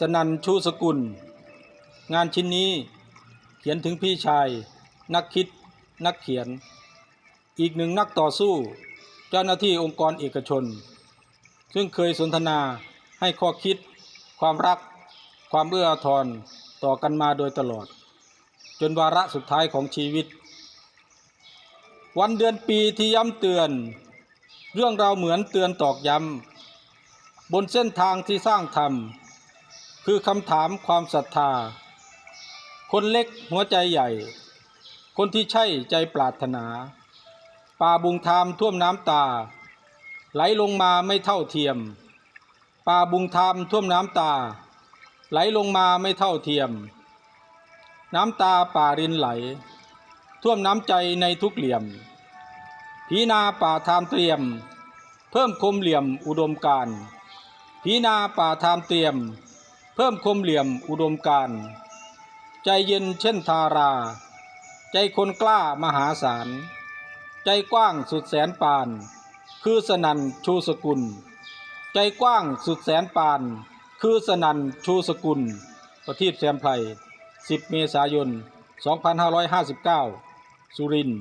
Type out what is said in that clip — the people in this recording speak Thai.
สนันชูสกุล งานชิ้นนี้เขียนถึงพี่ชาย นักคิด นักเขียน อีกหนึ่งนักต่อสู้ เจ้าหน้าที่องค์กรเอกชน ซึ่งเคยสนทนาให้ข้อคิด ความรัก ความเอื้ออาทรต่อกันมาโดยตลอด จนวาระสุดท้ายของชีวิต วันเดือนปีที่ย้ำเตือน เรื่องเราเหมือนเตือนตอกย้ำบนเส้นทางที่สร้างธรรม คือคำถามความศรัทธา คนเล็กหัวใจใหญ่ คนที่ใช่ใจปรารถนาป่าบุงทามท่วมน้ำตา ไหลลงมาไม่เท่าเทียมป่าบุงทามท่วมน้ำตา ไหลลงมาไม่เท่าเทียม น้ำตาป่ารินไหล ท่วมน้ำใจในทุกเหลี่ยมพีนาป่าทามเตรียม เพิ่มคมเหลี่ยมอุดมการณ์พีนาป่าทามเตรียม เพิ่มคมเหลี่ยมอุดมการใจเย็นเช่นทารา ใจคนกล้ามหาศาล ใจกว้างสุดแสนปาน คือสนันชูสกุล ใจกว้างสุดแสนปาน คือสนันชูสกุล ประทีปแซมไพร10 เมษายน 2559 สุรินทร์